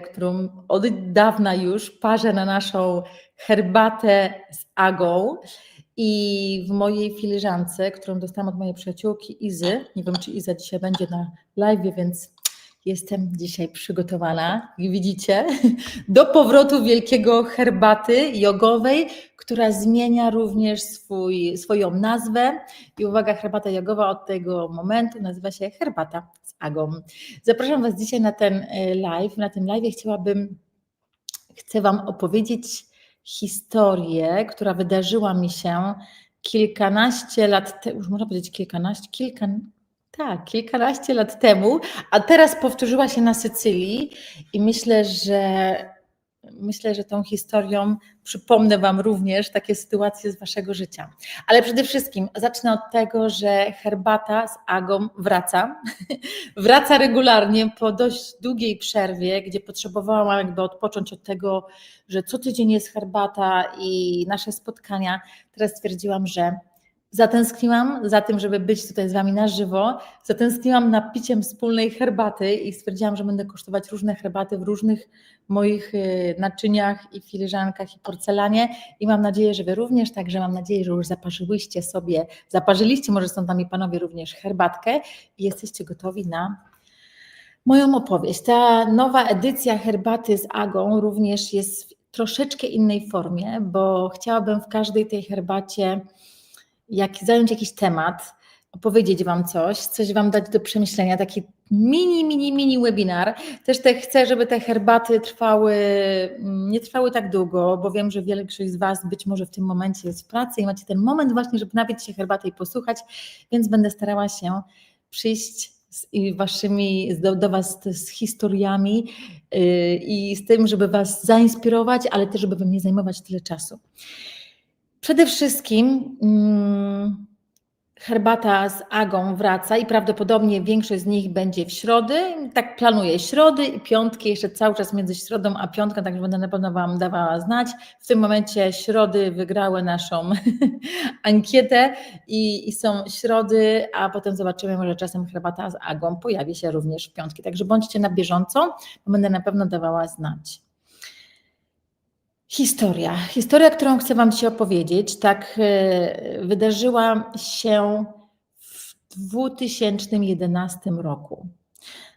którą od dawna już parzę na naszą herbatę z agą. I w mojej filiżance, którą dostałam od mojej przyjaciółki Izy, nie wiem czy Iza dzisiaj będzie na live, więc jestem dzisiaj przygotowana, jak widzicie, do powrotu wielkiego herbaty jogowej, która zmienia również swój, swoją nazwę. I uwaga, herbata jogowa od tego momentu nazywa się herbata agą. Zapraszam Was dzisiaj na ten e, live. Na tym live chciałabym, chcę Wam opowiedzieć historię, która wydarzyła mi się kilkanaście lat temu, już można powiedzieć kilkanaście, kilka, tak, kilkanaście lat temu, a teraz powtórzyła się na Sycylii i myślę, że myślę, że tą historią przypomnę Wam również takie sytuacje z Waszego życia. Ale przede wszystkim zacznę od tego, że herbata z Agą wraca. wraca regularnie po dość długiej przerwie, gdzie potrzebowałam jakby odpocząć od tego, że co tydzień jest herbata i nasze spotkania. Teraz stwierdziłam, że Zatęskniłam za tym, żeby być tutaj z Wami na żywo. Zatęskniłam na piciem wspólnej herbaty i stwierdziłam, że będę kosztować różne herbaty w różnych moich y, naczyniach i filiżankach i porcelanie. I mam nadzieję, że Wy również, także mam nadzieję, że już zaparzyłyście sobie, zaparzyliście, może są tam panowie również herbatkę i jesteście gotowi na moją opowieść. Ta nowa edycja herbaty z Agą również jest w troszeczkę innej formie, bo chciałabym w każdej tej herbacie jak zająć jakiś temat, opowiedzieć Wam coś, coś Wam dać do przemyślenia, taki mini, mini, mini webinar. Też te, chcę, żeby te herbaty trwały, nie trwały tak długo, bo wiem, że większość z Was być może w tym momencie jest w pracy i macie ten moment właśnie, żeby napić się herbaty i posłuchać, więc będę starała się przyjść z waszymi, do, do Was z historiami yy, i z tym, żeby Was zainspirować, ale też, żeby Wam nie zajmować tyle czasu. Przede wszystkim hmm, herbata z agą wraca i prawdopodobnie większość z nich będzie w środy. Tak planuję środy i piątki, jeszcze cały czas między środą a piątką, także będę na pewno Wam dawała znać. W tym momencie środy wygrały naszą ankietę i, i, są środy, a potem zobaczymy, może czasem herbata z agą pojawi się również w piątki. Także bądźcie na bieżąco, będę na pewno dawała znać. Historia. Historia, którą chcę Wam dzisiaj opowiedzieć, tak e, wydarzyła się w 2011 roku.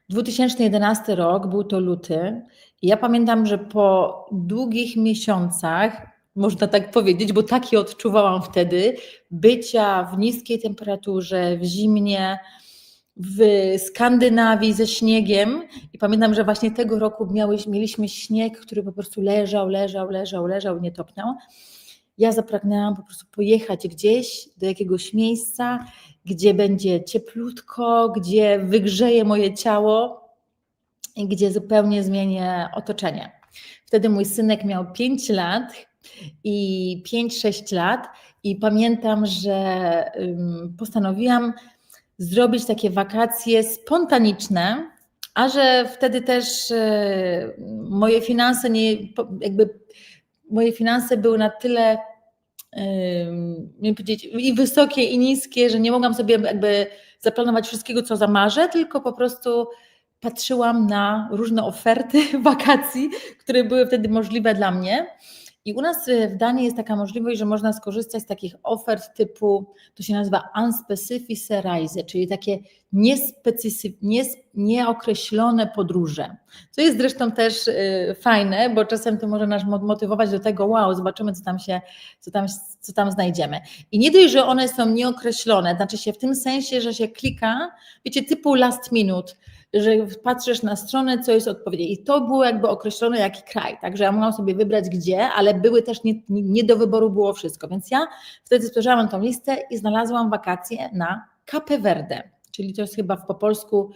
2011 rok był to luty. Ja pamiętam, że po długich miesiącach, można tak powiedzieć, bo taki odczuwałam wtedy, bycia w niskiej temperaturze, w zimnie, w Skandynawii ze śniegiem i pamiętam, że właśnie tego roku miałeś, mieliśmy śnieg, który po prostu leżał, leżał, leżał, leżał, nie topniał. Ja zapragnęłam po prostu pojechać gdzieś do jakiegoś miejsca, gdzie będzie cieplutko, gdzie wygrzeje moje ciało i gdzie zupełnie zmienię otoczenie. Wtedy mój synek miał 5 lat i 5-6 lat i pamiętam, że postanowiłam zrobić takie wakacje spontaniczne, a że wtedy też e, moje finanse nie, jakby moje finanse były na tyle nie powiedzieć, i wysokie, i niskie, że nie mogłam sobie jakby zaplanować wszystkiego, co zamarzę, tylko po prostu patrzyłam na różne oferty wakacji, które były wtedy możliwe dla mnie. I u nas e, w Danii jest taka możliwość, że można skorzystać z takich ofert typu, to się nazywa unspecific reise, czyli takie nie, nieokreślone podróże. Co jest zresztą też e, fajne, bo czasem to może nas motywować do tego, wow, zobaczymy, co tam się, co tam, co tam znajdziemy. I nie dość, że one są nieokreślone, znaczy się w tym sensie, że się klika, wiecie, typu last minute, że patrzysz na stronę, co jest odpowiednie. I to było jakby określone jaki kraj. Także ja mogłam sobie wybrać gdzie, ale były też nie, nie do wyboru było wszystko. Więc ja wtedy spojrzałam tą listę i znalazłam wakacje na Cape Verde, czyli to jest chyba po polsku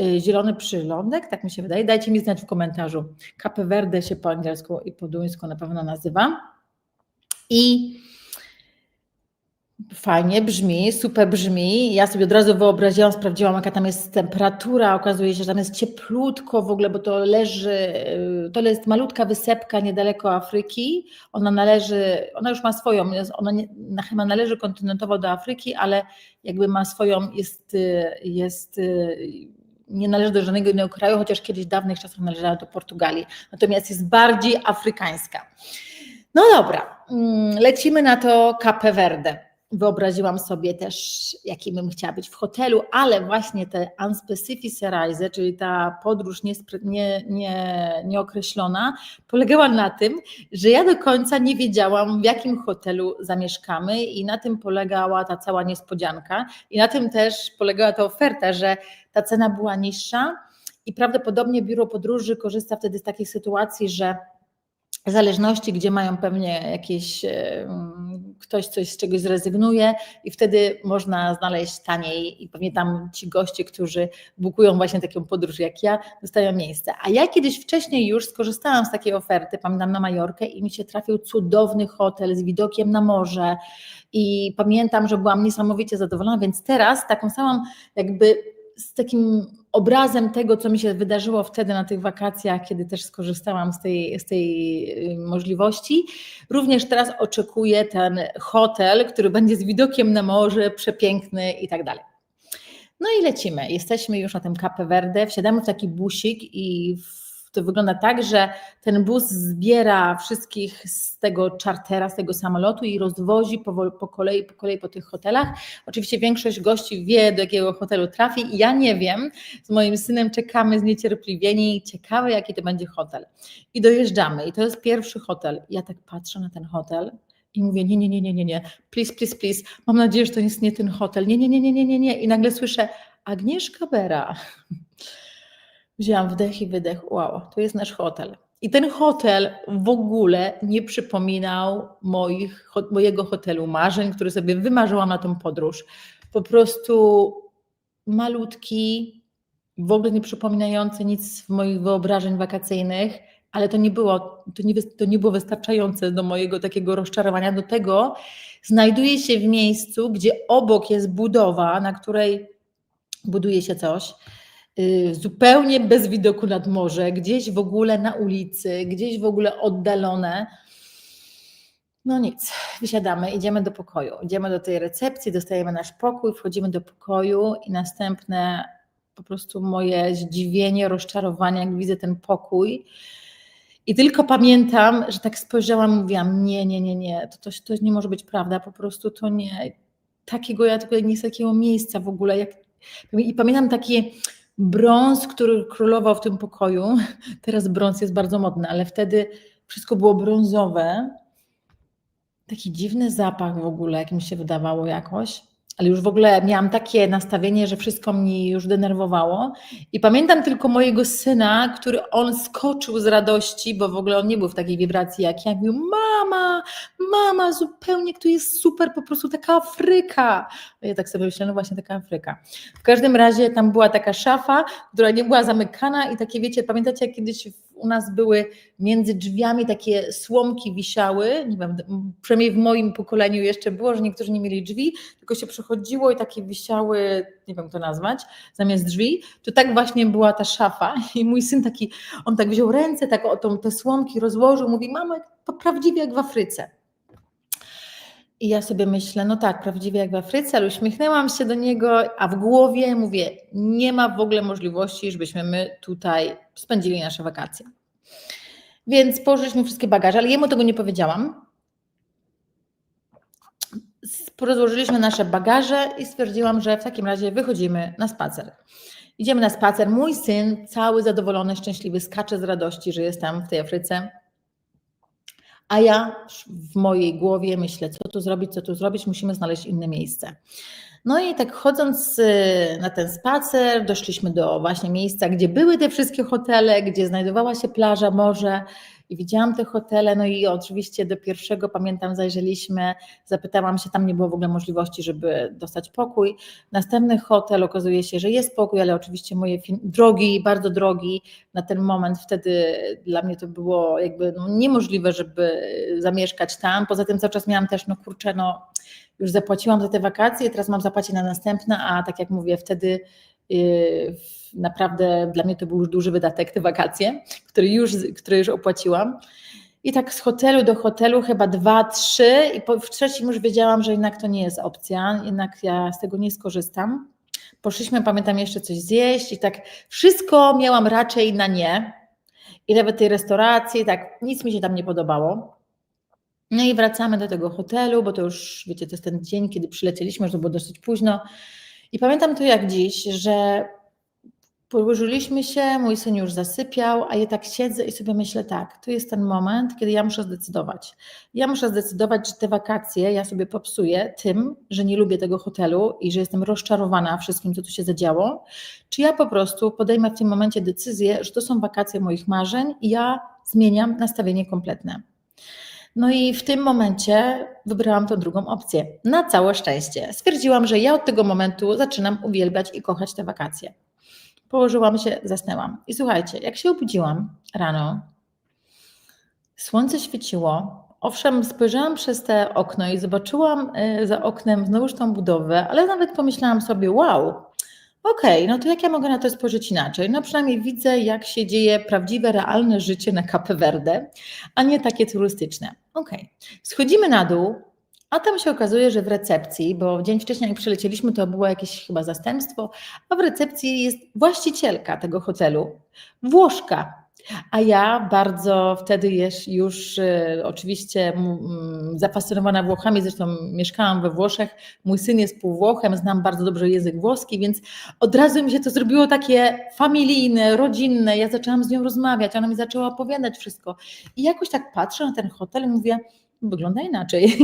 y, zielony przylądek, tak mi się wydaje. Dajcie mi znać w komentarzu. Cape Verde się po angielsku i po duńsku na pewno nazywa. I Fajnie brzmi, super brzmi. Ja sobie od razu wyobraziłam, sprawdziłam, jaka tam jest temperatura. Okazuje się, że tam jest cieplutko w ogóle, bo to leży, y, to jest malutka wysepka niedaleko Afryki. Ona należy, ona już ma swoją, ona nie, chyba należy kontynentowo do Afryki, ale jakby ma swoją, jest, y, jest y, nie należy do żadnego innego kraju, chociaż kiedyś dawnych czasach należała do Portugalii. Natomiast jest bardziej afrykańska. No dobra, mm, lecimy na to Cape Verde wyobraziłam sobie też, jakim bym chciała być w hotelu, ale właśnie te unspecific reise, czyli ta podróż nie, nie, nieokreślona, polegała na tym, że ja do końca nie wiedziałam, w jakim hotelu zamieszkamy i na tym polegała ta cała niespodzianka. I na tym też polegała ta oferta, że ta cena była niższa i prawdopodobnie biuro podróży korzysta wtedy z takiej sytuacji, że w zależności, gdzie mają pewnie jakieś, ktoś coś z czegoś zrezygnuje i wtedy można znaleźć taniej. I pewnie tam ci goście, którzy bukują właśnie taką podróż jak ja, dostają miejsce. A ja kiedyś wcześniej już skorzystałam z takiej oferty, pamiętam na Majorkę i mi się trafił cudowny hotel z widokiem na morze. I pamiętam, że byłam niesamowicie zadowolona, więc teraz taką samą jakby z takim obrazem tego, co mi się wydarzyło wtedy na tych wakacjach, kiedy też skorzystałam z tej, z tej y, możliwości. Również teraz oczekuję ten hotel, który będzie z widokiem na morze, przepiękny i tak dalej. No i lecimy. Jesteśmy już na tym Cape Verde, wsiadamy w taki busik i w to wygląda tak, że ten bus zbiera wszystkich z tego czartera, z tego samolotu i rozwozi po, po, kolei, po kolei po tych hotelach. Oczywiście większość gości wie, do jakiego hotelu trafi i ja nie wiem. Z moim synem czekamy zniecierpliwieni, ciekawe jaki to będzie hotel. I dojeżdżamy i to jest pierwszy hotel. Ja tak patrzę na ten hotel i mówię, nie, nie, nie, nie, nie, nie, please, please, please, mam nadzieję, że to jest nie ten hotel, nie, nie, nie, nie, nie, nie, nie. I nagle słyszę, Agnieszka Bera. Wzięłam wdech i wydech, wow, to jest nasz hotel. I ten hotel w ogóle nie przypominał moich, mojego hotelu marzeń, który sobie wymarzyłam na tą podróż. Po prostu malutki, w ogóle nie przypominający nic w moich wyobrażeń wakacyjnych, ale to nie było, to nie, to nie było wystarczające do mojego takiego rozczarowania. Do tego znajduje się w miejscu, gdzie obok jest budowa, na której buduje się coś zupełnie bez widoku nad morze, gdzieś w ogóle na ulicy, gdzieś w ogóle oddalone. No nic, wysiadamy, idziemy do pokoju. Idziemy do tej recepcji, dostajemy nasz pokój, wchodzimy do pokoju i następne po prostu moje zdziwienie, rozczarowanie, jak widzę ten pokój. I tylko pamiętam, że tak spojrzałam mówiłam, nie, nie, nie, nie, to, to, to nie może być prawda, po prostu to nie, takiego ja tylko nie z takiego miejsca w ogóle. Jak, I pamiętam takie brąz, który królował w tym pokoju. Teraz brąz jest bardzo modny, ale wtedy wszystko było brązowe. Taki dziwny zapach w ogóle, jak mi się wydawało jakoś ale już w ogóle miałam takie nastawienie, że wszystko mnie już denerwowało. I pamiętam tylko mojego syna, który on skoczył z radości, bo w ogóle on nie był w takiej wibracji jak ja. Mówił, mama, mama, zupełnie tu jest super, po prostu taka Afryka. Ja tak sobie myślę, no właśnie taka Afryka. W każdym razie tam była taka szafa, która nie była zamykana i takie, wiecie, pamiętacie, jak kiedyś u nas były między drzwiami takie słomki wisiały, nie wiem, przynajmniej w moim pokoleniu jeszcze było, że niektórzy nie mieli drzwi, tylko się przechodziło i takie wisiały, nie wiem to nazwać, zamiast drzwi, to tak właśnie była ta szafa i mój syn taki, on tak wziął ręce, tak o tą, te słomki rozłożył, mówi, mamo, to prawdziwie jak w Afryce. I ja sobie myślę, no tak, prawdziwie jak w Afryce, ale uśmiechnęłam się do niego, a w głowie mówię, nie ma w ogóle możliwości, żebyśmy my tutaj spędzili nasze wakacje. Więc położyliśmy wszystkie bagaże, ale jemu tego nie powiedziałam. Rozłożyliśmy nasze bagaże i stwierdziłam, że w takim razie wychodzimy na spacer. Idziemy na spacer. Mój syn, cały zadowolony, szczęśliwy, skacze z radości, że jest tam w tej Afryce. A ja w mojej głowie myślę, co tu zrobić, co tu zrobić, musimy znaleźć inne miejsce. No i tak chodząc y, na ten spacer, doszliśmy do właśnie miejsca, gdzie były te wszystkie hotele, gdzie znajdowała się plaża, morze i widziałam te hotele, no i oczywiście do pierwszego, pamiętam, zajrzeliśmy, zapytałam się, tam nie było w ogóle możliwości, żeby dostać pokój. Następny hotel, okazuje się, że jest pokój, ale oczywiście moje drogi, bardzo drogi, na ten moment wtedy dla mnie to było jakby no, niemożliwe, żeby zamieszkać tam. Poza tym cały czas miałam też, no kurczę, no już zapłaciłam za te wakacje, teraz mam zapłacić na następne, a tak jak mówię, wtedy naprawdę dla mnie to był już duży wydatek, te wakacje, które już, które już opłaciłam. I tak z hotelu do hotelu chyba dwa, trzy i po, w trzecim już wiedziałam, że jednak to nie jest opcja, jednak ja z tego nie skorzystam. Poszliśmy, pamiętam, jeszcze coś zjeść i tak wszystko miałam raczej na nie. I nawet tej restauracji, tak nic mi się tam nie podobało. No i wracamy do tego hotelu, bo to już, wiecie, to jest ten dzień, kiedy przylecieliśmy, że to było dosyć późno. I pamiętam to jak dziś, że Położyliśmy się, mój syn już zasypiał, a ja tak siedzę i sobie myślę tak, to jest ten moment, kiedy ja muszę zdecydować. Ja muszę zdecydować, że te wakacje ja sobie popsuję tym, że nie lubię tego hotelu i że jestem rozczarowana wszystkim, co tu się zadziało, czy ja po prostu podejmę w tym momencie decyzję, że to są wakacje moich marzeń i ja zmieniam nastawienie kompletne. No i w tym momencie wybrałam tą drugą opcję. Na całe szczęście. Stwierdziłam, że ja od tego momentu zaczynam uwielbiać i kochać te wakacje. Położyłam się, zasnęłam. I słuchajcie, jak się obudziłam rano, słońce świeciło. Owszem, spojrzałam przez te okno i zobaczyłam y, za oknem znowuż tą budowę, ale nawet pomyślałam sobie, wow, okej, okay, no to jak ja mogę na to spojrzeć inaczej? No przynajmniej widzę, jak się dzieje prawdziwe, realne życie na Cape Verde, a nie takie turystyczne. Okej, okay. schodzimy na dół, a tam się okazuje, że w recepcji, bo dzień wcześniej jak przylecieliśmy, to było jakieś chyba zastępstwo, a w recepcji jest właścicielka tego hotelu, Włoszka. A ja bardzo wtedy już, już y, oczywiście zafascynowana Włochami, zresztą mieszkałam we Włoszech, mój syn jest półwłochem, znam bardzo dobrze język włoski, więc od razu mi się to zrobiło takie familijne, rodzinne. Ja zaczęłam z nią rozmawiać, ona mi zaczęła opowiadać wszystko. I jakoś tak patrzę na ten hotel i mówię, wygląda inaczej.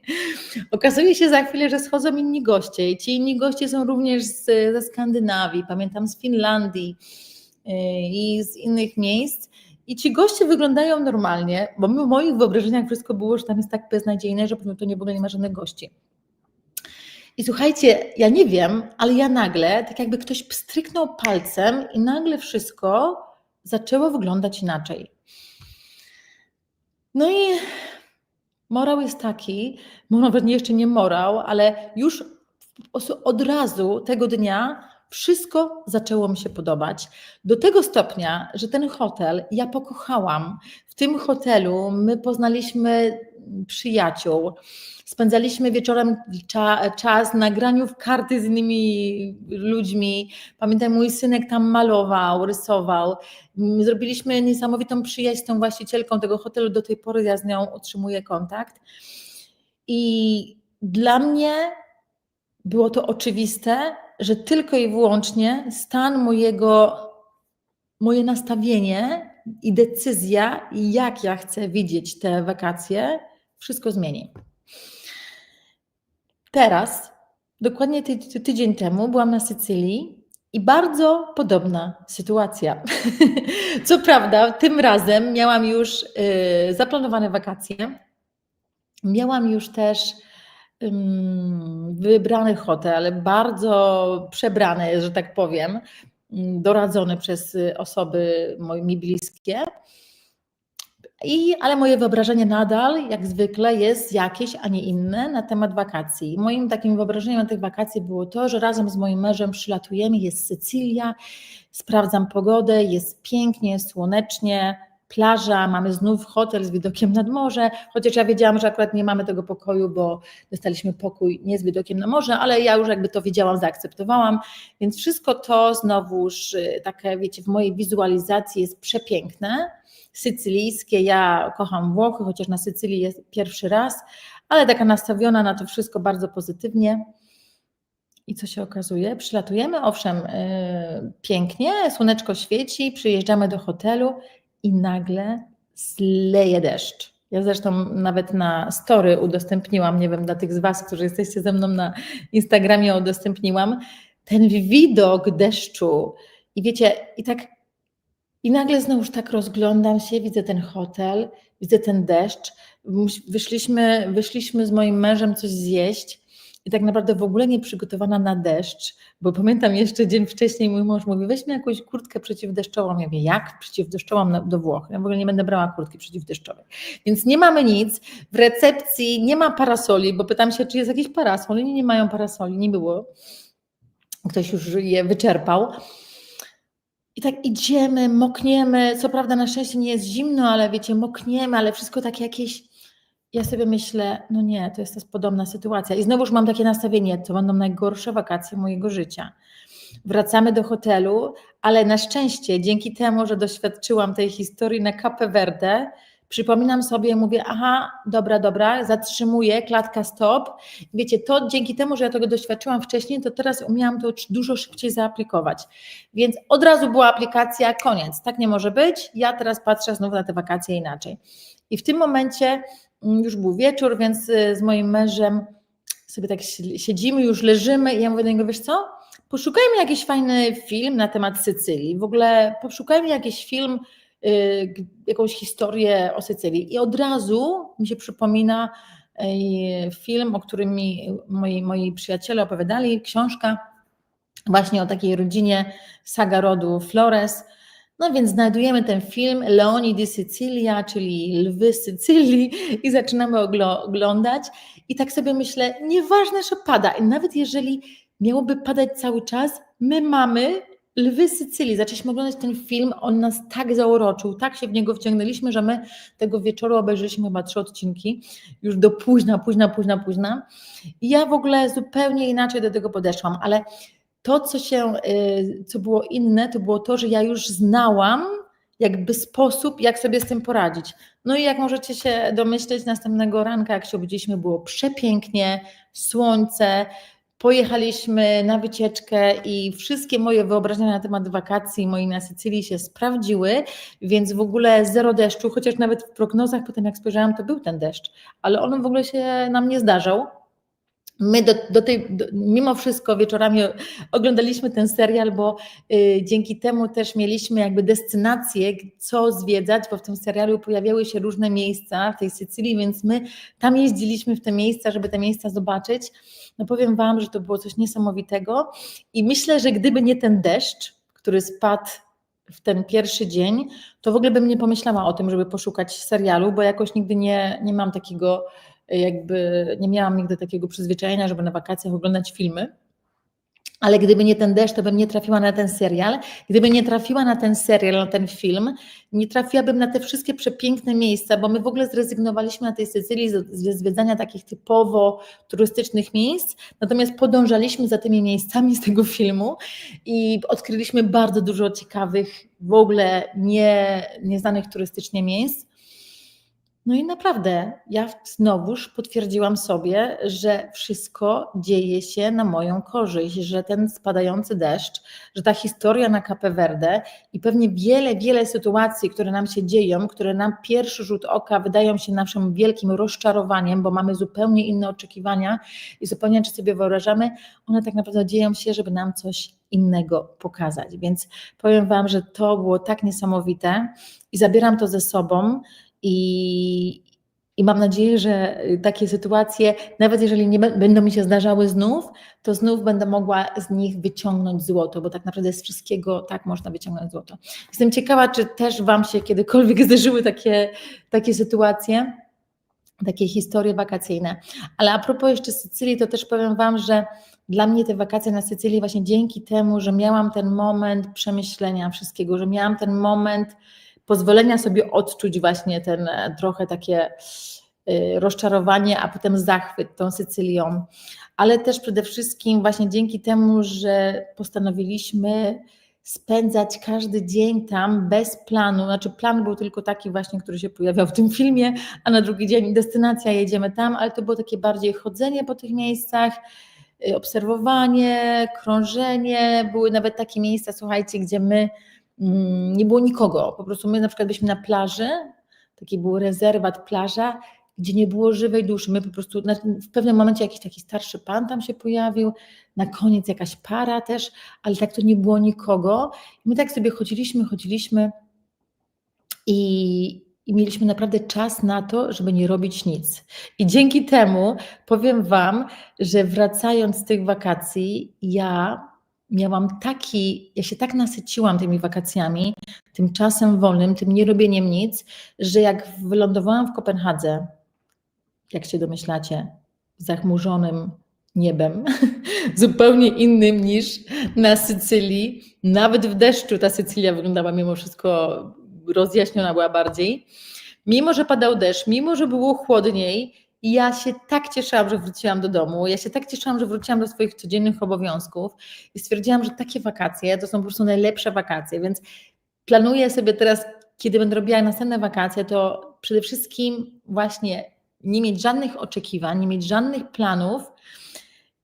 Okazuje się za chwilę, że schodzą inni goście i ci inni goście są również z, ze Skandynawii, pamiętam z Finlandii i z innych miejsc. I ci goście wyglądają normalnie, bo w moich wyobrażeniach wszystko było, że tam jest tak beznadziejne, że to nie w ogóle nie ma żadnych gości. I słuchajcie, ja nie wiem, ale ja nagle, tak jakby ktoś pstryknął palcem i nagle wszystko zaczęło wyglądać inaczej. No i Morał jest taki, nawet jeszcze nie morał, ale już od razu tego dnia wszystko zaczęło mi się podobać. Do tego stopnia, że ten hotel ja pokochałam. W tym hotelu my poznaliśmy przyjaciół. Spędzaliśmy wieczorem cza, czas na graniu w karty z innymi ludźmi. Pamiętam, mój synek tam malował, rysował. Zrobiliśmy niesamowitą przyjaźń z tą właścicielką tego hotelu. Do tej pory ja z nią utrzymuję kontakt. I dla mnie było to oczywiste, że tylko i wyłącznie stan mojego, moje nastawienie i decyzja, jak ja chcę widzieć te wakacje, wszystko zmieni. Teraz, dokładnie ty, ty, tydzień temu, byłam na Sycylii i bardzo podobna sytuacja. Co prawda, tym razem miałam już y, zaplanowane wakacje. Miałam już też wybrany hotel, bardzo przebrany, że tak powiem, doradzony przez osoby mi bliskie. I, ale moje wyobrażenie nadal, jak zwykle, jest jakieś, a nie inne na temat wakacji. Moim takim wyobrażeniem na tych wakacji było to, że razem z moim mężem przylatujemy, jest Sycylia, sprawdzam pogodę, jest pięknie, słonecznie, plaża, mamy znów hotel z widokiem nad morze, chociaż ja wiedziałam, że akurat nie mamy tego pokoju, bo dostaliśmy pokój nie z widokiem na morze, ale ja już jakby to wiedziałam, zaakceptowałam, więc wszystko to znowuż y, takie, wiecie, w mojej wizualizacji jest przepiękne, sycylijskie, ja kocham Włochy, chociaż na Sycylii jest pierwszy raz, ale taka nastawiona na to wszystko bardzo pozytywnie. I co się okazuje? Przylatujemy, owszem, yy, pięknie, słoneczko świeci, przyjeżdżamy do hotelu i nagle zleje deszcz. Ja zresztą nawet na story udostępniłam, nie wiem, dla tych z Was, którzy jesteście ze mną na Instagramie, udostępniłam ten widok deszczu. I wiecie, i tak, i nagle znowuż tak rozglądam się, widzę ten hotel, widzę ten deszcz. Wyszliśmy, wyszliśmy z moim mężem coś zjeść i tak naprawdę w ogóle nie przygotowana na deszcz, bo pamiętam jeszcze dzień wcześniej mój mąż mówi, weźmy jakąś kurtkę przeciwdeszczową. Ja mówię, jak przeciwdeszczową do Włoch? Ja w ogóle nie będę brała kurtki przeciwdeszczowej. Więc nie mamy nic, w recepcji nie ma parasoli, bo pytam się, czy jest jakiś parasol. Oni nie mają parasoli, nie było. Ktoś już je wyczerpał. I tak idziemy, mokniemy. Co prawda na szczęście nie jest zimno, ale wiecie, mokniemy, ale wszystko takie jakieś ja sobie myślę, no nie, to jest, jest podobna sytuacja. I znowuż mam takie nastawienie, to będą najgorsze wakacje mojego życia. wracamy do hotelu, ale na szczęście dzięki temu, że doświadczyłam tej historii na Cape Verde, przypominam sobie, mówię, aha, dobra, dobra, zatrzymuję, klatka stop. Wiecie, to dzięki temu, że ja tego doświadczyłam wcześniej, to teraz umiałam to dużo szybciej zaaplikować. Więc od razu była aplikacja, koniec, tak nie może być, ja teraz patrzę znów na te wakacje inaczej. I w tym momencie mm, już był wieczór, więc y, z moim mężem sobie tak siedzimy, już leżymy i ja mówię do niego, wiesz co, poszukajmy jakiś fajny film na temat Sycylii, w ogóle poszukajmy jakiś film, jakąś historię o Sycylii. I od razu mi się przypomina y, film, o którym mi moi, moi przyjaciele opowiadali, książka właśnie o takiej rodzinie saga rodu Flores, no więc znajdujemy ten film Leoni di Sicilia, czyli Lwy Sycylii i zaczynamy oglądać. I tak sobie myślę, nieważne, że pada. Nawet jeżeli miałoby padać cały czas, my mamy Lwy Sycylii. Zaczęliśmy oglądać ten film, on nas tak zauroczył, tak się w niego wciągnęliśmy, że my tego wieczoru obejrzeliśmy chyba trzy odcinki, już do późna, późna, późna, późna. I ja w ogóle zupełnie inaczej do tego podeszłam, ale to, co się, y, co było inne, to było to, że ja już znałam jakby sposób, jak sobie z tym poradzić. No i jak możecie się domyśleć, następnego ranka, jak się obudziliśmy, było przepięknie, słońce, pojechaliśmy na wycieczkę i wszystkie moje wyobrażenia na temat wakacji mojej na Sycylii się sprawdziły, więc w ogóle zero deszczu, chociaż nawet w prognozach potem jak spojrzałam, to był ten deszcz, ale on w ogóle się nam nie zdarzał. My do, do tej, do, mimo wszystko wieczorami oglądaliśmy ten serial, bo y, dzięki temu też mieliśmy jakby destynację, co zwiedzać, bo w tym serialu pojawiały się różne miejsca w tej Sycylii, więc my tam jeździliśmy w te miejsca, żeby te miejsca zobaczyć. No powiem Wam, że to było coś niesamowitego i myślę, że gdyby nie ten deszcz, który spadł w ten pierwszy dzień, to w ogóle bym nie pomyślała o tym, żeby poszukać serialu, bo jakoś nigdy nie, nie mam takiego jakby nie miałam nigdy takiego przyzwyczajenia, żeby na wakacjach oglądać filmy. Ale gdyby nie ten deszcz, to bym nie trafiła na ten serial. Gdyby nie trafiła na ten serial, na ten film, nie trafiłabym na te wszystkie przepiękne miejsca, bo my w ogóle zrezygnowaliśmy na tej Sycylii ze zwiedzania takich typowo turystycznych miejsc, natomiast podążaliśmy za tymi miejscami z tego filmu i odkryliśmy bardzo dużo ciekawych, w ogóle nie, nieznanych turystycznie miejsc. No i naprawdę, ja znowuż potwierdziłam sobie, że wszystko dzieje się na moją korzyść, że ten spadający deszcz, że ta historia na Cape Verde i pewnie wiele, wiele sytuacji, które nam się dzieją, które na pierwszy rzut oka wydają się naszym wielkim rozczarowaniem, bo mamy zupełnie inne oczekiwania i zupełnie inaczej sobie wyobrażamy, one tak naprawdę dzieją się, żeby nam coś innego pokazać. Więc powiem Wam, że to było tak niesamowite i zabieram to ze sobą i, i mam nadzieję, że takie sytuacje, nawet jeżeli nie będą mi się zdarzały znów, to znów będę mogła z nich wyciągnąć złoto, bo tak naprawdę z wszystkiego tak można wyciągnąć złoto. Jestem ciekawa, czy też Wam się kiedykolwiek zdarzyły takie, takie sytuacje, takie historie wakacyjne. Ale a propos jeszcze Sycylii, to też powiem Wam, że dla mnie te wakacje na Sycylii właśnie dzięki temu, że miałam ten moment przemyślenia wszystkiego, że miałam ten moment pozwolenia sobie odczuć właśnie ten e, trochę takie e, rozczarowanie, a potem zachwyt tą Sycylią, ale też przede wszystkim właśnie dzięki temu, że postanowiliśmy spędzać każdy dzień tam bez planu. Znaczy, plan był tylko taki, właśnie, który się pojawiał w tym filmie, a na drugi dzień destynacja, jedziemy tam, ale to było takie bardziej chodzenie po tych miejscach, e, obserwowanie, krążenie. Były nawet takie miejsca, słuchajcie, gdzie my nie było nikogo. Po prostu my na przykład byliśmy na plaży, taki był rezerwat, plaża, gdzie nie było żywej duszy. My po prostu w pewnym momencie jakiś taki starszy pan tam się pojawił, na koniec jakaś para też, ale tak to nie było nikogo. I my tak sobie chodziliśmy, chodziliśmy i, i mieliśmy naprawdę czas na to, żeby nie robić nic. I dzięki temu powiem Wam, że wracając z tych wakacji, ja miałam taki, ja się tak nasyciłam tymi wakacjami, tym czasem wolnym, tym nierobieniem nic, że jak wylądowałam w Kopenhadze, jak się domyślacie, zachmurzonym niebem, zupełnie innym niż na Sycylii, nawet w deszczu ta Sycylia wyglądała mimo wszystko rozjaśniona była bardziej. Mimo, że padał deszcz, mimo, że było chłodniej, I ja się tak cieszyłam, że wróciłam do domu, ja się tak cieszyłam, że wróciłam do swoich codziennych obowiązków i stwierdziłam, że takie wakacje to są po prostu najlepsze wakacje, więc planuję sobie teraz, kiedy będę robiła następne wakacje, to przede wszystkim właśnie nie mieć żadnych oczekiwań, nie mieć żadnych planów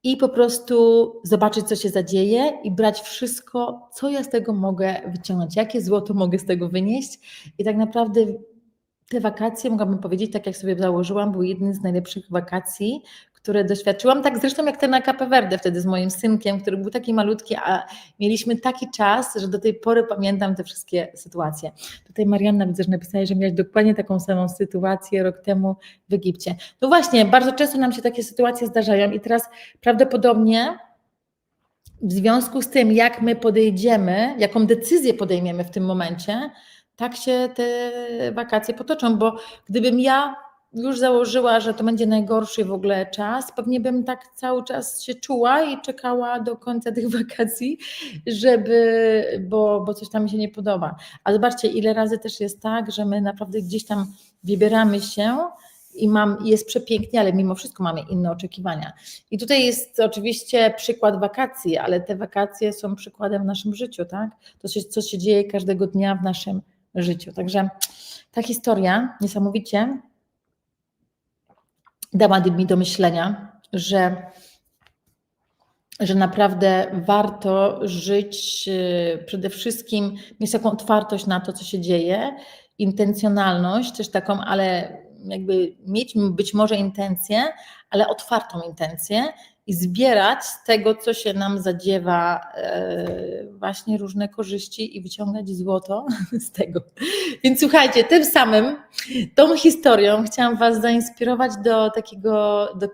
i po prostu zobaczyć, co się zadzieje i brać wszystko, co ja z tego mogę wyciągnąć, jakie złoto mogę z tego wynieść. I tak naprawdę te wakacje, mogłabym powiedzieć, tak jak sobie założyłam, były jednym z najlepszych wakacji, które doświadczyłam. Tak zresztą jak ten na Cape Verde wtedy z moim synkiem, który był taki malutki, a mieliśmy taki czas, że do tej pory pamiętam te wszystkie sytuacje. Tutaj Marianna widzę, że napisała, że miałaś dokładnie taką samą sytuację rok temu w Egipcie. No właśnie, bardzo często nam się takie sytuacje zdarzają i teraz prawdopodobnie w związku z tym, jak my podejdziemy, jaką decyzję podejmiemy w tym momencie, tak się te wakacje potoczą, bo gdybym ja już założyła, że to będzie najgorszy w ogóle czas, pewnie bym tak cały czas się czuła i czekała do końca tych wakacji, żeby, bo, bo coś tam mi się nie podoba. A zobaczcie, ile razy też jest tak, że my naprawdę gdzieś tam wybieramy się i mam, jest przepięknie, ale mimo wszystko mamy inne oczekiwania. I tutaj jest oczywiście przykład wakacji, ale te wakacje są przykładem w naszym życiu, tak? To, się, co się dzieje każdego dnia w naszym życiu. Także ta historia niesamowicie dała mi do myślenia, że, że naprawdę warto żyć y, przede wszystkim, mieć taką otwartość na to, co się dzieje, intencjonalność też taką, ale jakby mieć być może intencję, ale otwartą intencję i zbierać z tego, co się nam zadziewa, e, właśnie różne korzyści i wyciągać złoto z tego. Więc słuchajcie, tym samym, tą historią chciałam Was zainspirować do takiego, do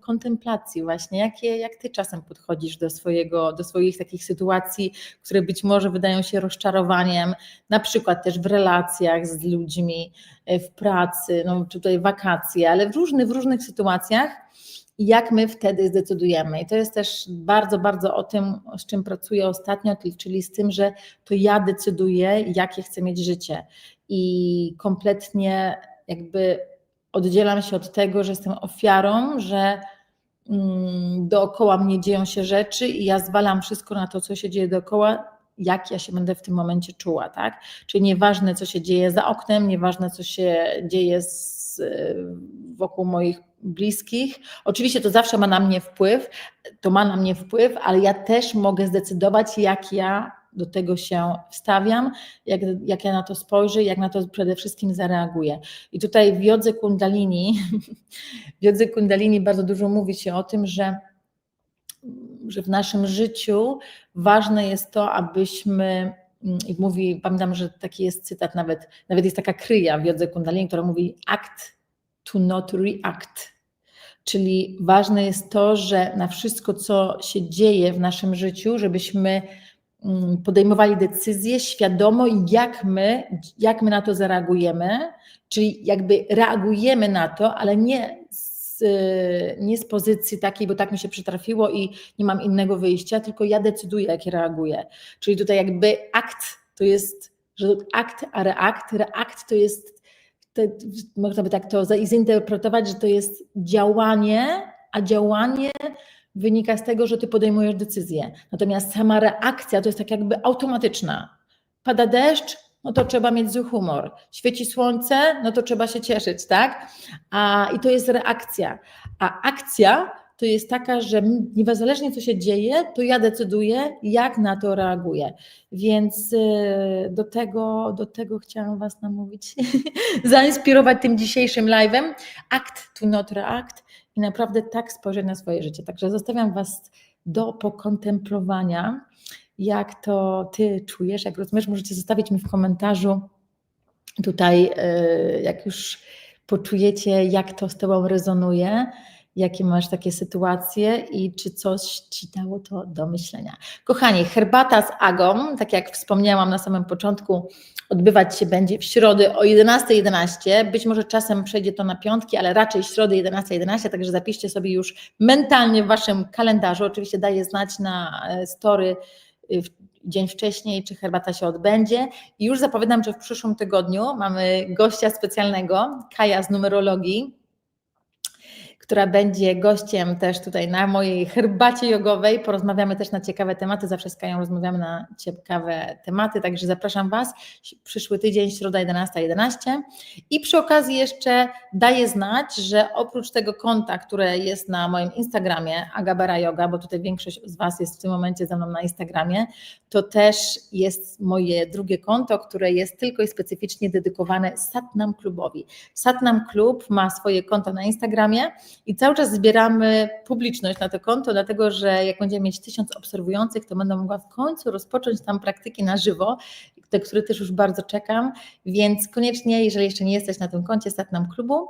kontemplacji właśnie, jakie, jak Ty czasem podchodzisz do, swojego, do swoich takich sytuacji, które być może wydają się rozczarowaniem, na przykład też w relacjach z ludźmi, e, w pracy, no tutaj wakacje, ale w różnych, w różnych sytuacjach, jak my wtedy zdecydujemy. I to jest też bardzo, bardzo o tym, z czym pracuję ostatnio, czyli z tym, że to ja decyduję, jakie chcę mieć życie. I kompletnie jakby oddzielam się od tego, że jestem ofiarą, że mm, dookoła mnie dzieją się rzeczy i ja zwalam wszystko na to, co się dzieje dookoła, jak ja się będę w tym momencie czuła, tak? Czyli nieważne, co się dzieje za oknem, nieważne, co się dzieje z, wokół moich bliskich. Oczywiście to zawsze ma na mnie wpływ, to ma na mnie wpływ, ale ja też mogę zdecydować, jak ja do tego się wstawiam, jak, jak ja na to spojrzę, jak na to przede wszystkim zareaguję. I tutaj w Jodze Kundalini, w Jodze Kundalini bardzo dużo mówi się o tym, że, że w naszym życiu ważne jest to, abyśmy i mówi, pamiętam, że taki jest cytat nawet, nawet jest taka kryja w Jodze Kundalini, która mówi act to not react. Czyli ważne jest to, że na wszystko, co się dzieje w naszym życiu, żebyśmy mm, podejmowali decyzje świadomo, jak my, jak my na to zareagujemy, czyli jakby reagujemy na to, ale nie z, nie z pozycji takiej, bo tak mi się przytrafiło i nie mam innego wyjścia, tylko ja decyduję, jak reaguję. Czyli tutaj jakby akt to jest, że akt, a reakt, reakt to jest to, można by tak to zinterpretować, że to jest działanie, a działanie wynika z tego, że ty podejmujesz decyzję. Natomiast sama reakcja to jest tak jakby automatyczna. Pada deszcz, no to trzeba mieć zły humor. Świeci słońce, no to trzeba się cieszyć, tak? A, I to jest reakcja. A akcja to jest taka, że niezależnie co się dzieje, to ja decyduję, jak na to reaguję. Więc y, do tego, do tego chciałam Was namówić, zainspirować tym dzisiejszym live'em. Act to not react i naprawdę tak spojrzeć na swoje życie. Także zostawiam Was do pokontemplowania, jak to Ty czujesz, jak rozumiesz, możecie zostawić mi w komentarzu tutaj, y, jak już poczujecie, jak to z Tobą rezonuje jakie masz takie sytuacje i czy coś Ci dało to do myślenia. Kochani, herbata z Agą, tak jak wspomniałam na samym początku, odbywać się będzie w środę o 11.11. .11. Być może czasem przejdzie to na piątki, ale raczej środę 11.11, .11, także zapiszcie sobie już mentalnie w Waszym kalendarzu. Oczywiście daję znać na e, story y, dzień wcześniej, czy herbata się odbędzie. I już zapowiadam, że w przyszłym tygodniu mamy gościa specjalnego, Kaja z numerologii, która będzie gościem też tutaj na mojej herbacie jogowej. Porozmawiamy też na ciekawe tematy. Zawsze z Kają rozmawiamy na ciekawe tematy, także zapraszam Was. Przyszły tydzień, środa 11.11. 11. I przy okazji jeszcze daję znać, że oprócz tego konta, które jest na moim Instagramie, Agabera Yoga, bo tutaj większość z Was jest w tym momencie ze mną na Instagramie, to też jest moje drugie konto, które jest tylko i specyficznie dedykowane Satnam Klubowi. Satnam Klub ma swoje konto na Instagramie i cały czas zbieramy publiczność na to konto, dlatego że jak będziemy mieć tysiąc obserwujących, to będę mogła w końcu rozpocząć tam praktyki na żywo, te, które też już bardzo czekam, więc koniecznie, jeżeli jeszcze nie jesteś na tym koncie Satnam Klubu,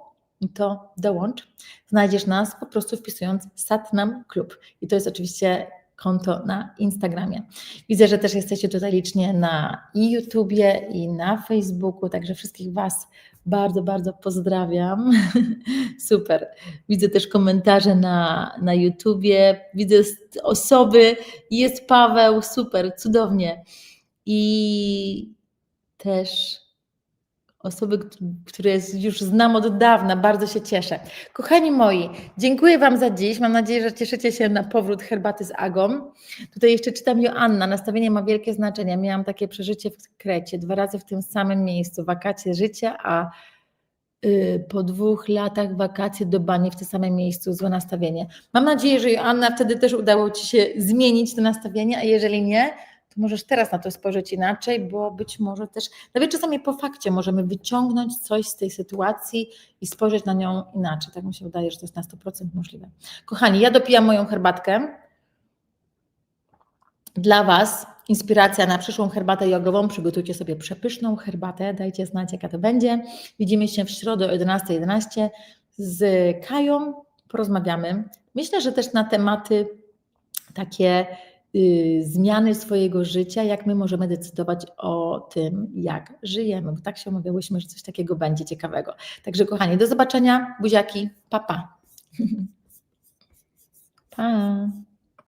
to dołącz. Znajdziesz nas po prostu wpisując Satnam Klub. I to jest oczywiście konto na Instagramie. Widzę, że też jesteście tutaj licznie na i YouTubie, i na Facebooku, także wszystkich Was bardzo, bardzo pozdrawiam. Super. Widzę też komentarze na, na YouTubie, widzę osoby, jest Paweł, super, cudownie. I też osoby, które już znam od dawna, bardzo się cieszę. Kochani moi, dziękuję Wam za dziś. Mam nadzieję, że cieszycie się na powrót herbaty z Agą. Tutaj jeszcze czytam Joanna. Nastawienie ma wielkie znaczenie. Miałam takie przeżycie w Krecie, dwa razy w tym samym miejscu, wakacje życia, a y, po dwóch latach wakacje do bani w tym samym miejscu, złe nastawienie. Mam nadzieję, że Joanna wtedy też udało Ci się zmienić to nastawienie, a jeżeli nie, to możesz teraz na to spojrzeć inaczej, bo być może też, nawet czasami po fakcie możemy wyciągnąć coś z tej sytuacji i spojrzeć na nią inaczej. Tak mi się wydaje, że to jest na 100% możliwe. Kochani, ja dopijam moją herbatkę. Dla Was inspiracja na przyszłą herbatę jogową. Przygotujcie sobie przepyszną herbatę, dajcie znać, jaka to będzie. Widzimy się w środę o 11.11 11 z Kają. Porozmawiamy. Myślę, że też na tematy takie zmiany swojego życia, jak my możemy decydować o tym, jak żyjemy, bo tak się umawiałyśmy, że coś takiego będzie ciekawego. Także kochani, do zobaczenia, buziaki, papa. Pa. pa.